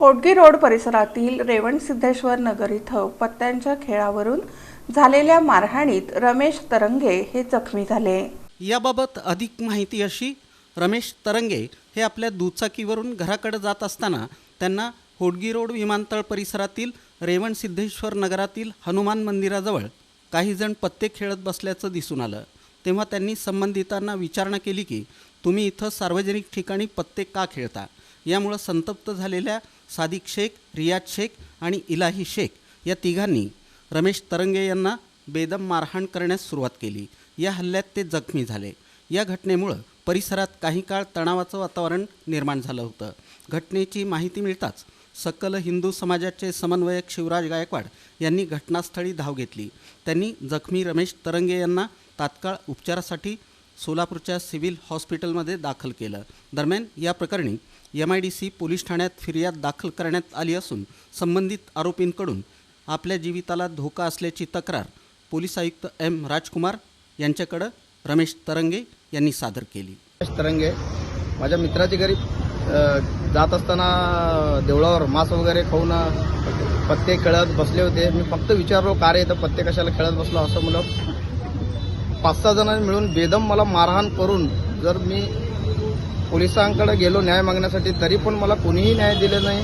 Kotgi road परिसरातील रेवणसिद्धेश्वर नगर इथं पत्त्यांच्या खेळावरून झालेल्या मारहाणीत रमेश तरंगे हे जखमी झाले. याबाबत अधिक माहिती अशी रमेश तरंगे हे आपल्या दुचाकीवरून घराकडे जात असताना त्यांना होडगी रोड विमानतळ परिसरातील रेवण सिद्धेश्वर नगरातील हनुमान मंदिराजवळ काहीजण पत्ते खेळत बसल्याचं दिसून आलं. तेव्हा त्यांनी संबंधितांना विचारणा केली की तुम्ही इथं सार्वजनिक ठिकाणी पत्ते का खेळता? यामुळं संतप्त झालेल्या सादिक शेख रियाज शेख आणि इलाही शेख या तिघांनी रमेश तरंगे यांना बेदम मारहाण करण्यास सुरुवात केली. या हल्ल्यात ते जखमी झाले. या घटनेमुळं परिसरात काही काळ तणावाचं वातावरण निर्माण झालं होतं. घटनेची माहिती मिळताच सकल हिंदू समाजाचे समन्वयक शिवराज गायकवाड यांनी घटनास्थळी धाव घेतली. त्यांनी जखमी रमेश तरंगे यांना तात्काळ उपचारासाठी सोलापूरच्या सिव्हिल हॉस्पिटलमध्ये दाखल केलं. दरम्यान या प्रकरणी M I D C police ठाण्यात फिर्याद दाखल करण्यात आली असून संबंधित आरोपींकडून आपल्या जीविताला धोका असल्याची तक्रार पोलीस आयुक्त एम राजकुमार यांच्याकडं रमेश तरंगे यांनी सादर केली. रमेश तरंगे माझ्या मित्राच्या घरी जात असताना देवळावर मांस वगैरे खाऊन पत्ते खेळत बसले होते. मी फक्त विचारलो का रे तर पत्ते कशाला खेळत बसलो? असं म्हणलं. पाच सहा जणांनी मिळून बेदम मला मारहाण करून जर मी पोलिसांकडे गेलो न्याय मागण्यासाठी तरी पण मला कोणीही न्याय दिले नाही.